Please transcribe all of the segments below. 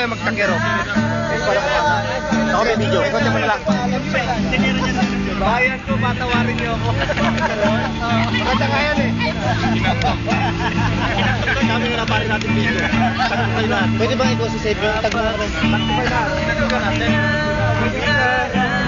Kaya magtanggero. Ako may video. Ikaw mo na lang. Bayan ko, patawarin niyo ako. Maganda nga yan eh. Kami na pare natin video. Pwede ba ikaw si Save yung tag mo rin? Sandero.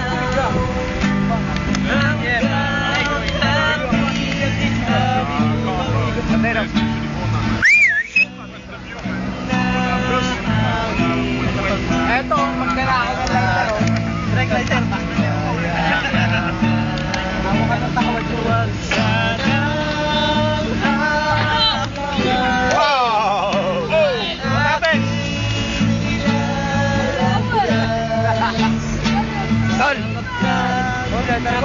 Tol! Oh, ganda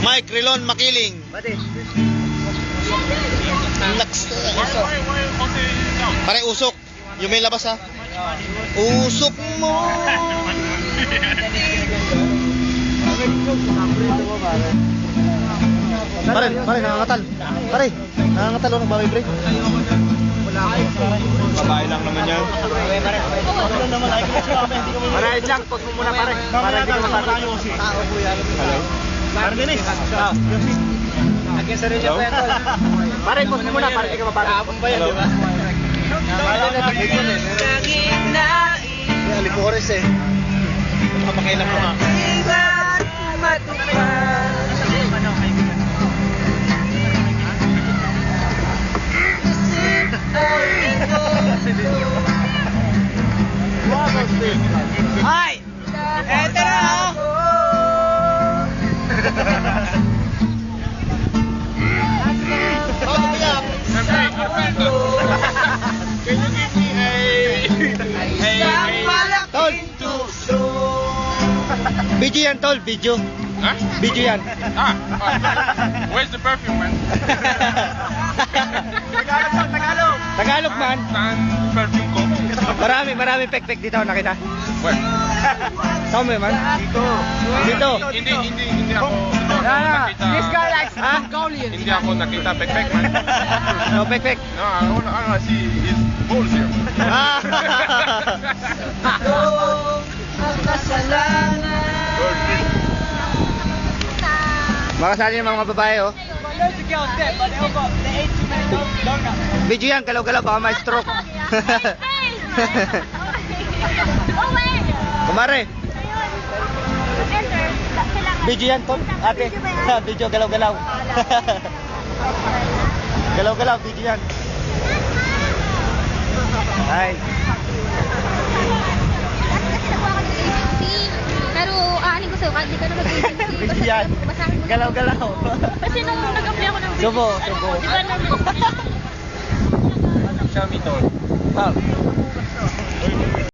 Mike Rilon Makiling. Pare usok. Yung may labas ha. Usok mo. Pare, pare, nangangatal. Pare, nangangatal oh, nagbabibrate. Babae lang naman yan. Marahit lang. Pag mo muna pare. Para hindi ka matakot. Hello? Dennis. Ah. Agin sa rin yan, tol. Pare, pause mo muna. Pare, hindi ka mapagod. Hello? Alipores eh. Kapakailan ko nga. Ay! Eto Video yan, tol. Video. Huh? Video yan. Ah, ah. where's the perfume, man? Tagalog to, Tagalog. Tagalog man. Saan perfume ko? Marami, marami pek-pek dito. Nakita? Where? Saan mo man? Dito. Dito. Hindi, hindi, hindi ako Ah, nakita. this guy likes Mongolian. Hindi ako nakita pek-pek, man. No, pek-pek. No, I want I wanna see his balls here. Ah. Makasali yung mga babae, oh. Video yan, galaw-galaw, baka may stroke. Kumare, video yan, tol. Ate, video galaw-galaw. galaw-galaw, video yan. Hi. Pero aanin ko sa'yo, kahit di ka na mag-agency. Galaw-galaw. Kasi nung nag-apply ako ng Subo, subo. Di ba nung... Me, tol. Tol.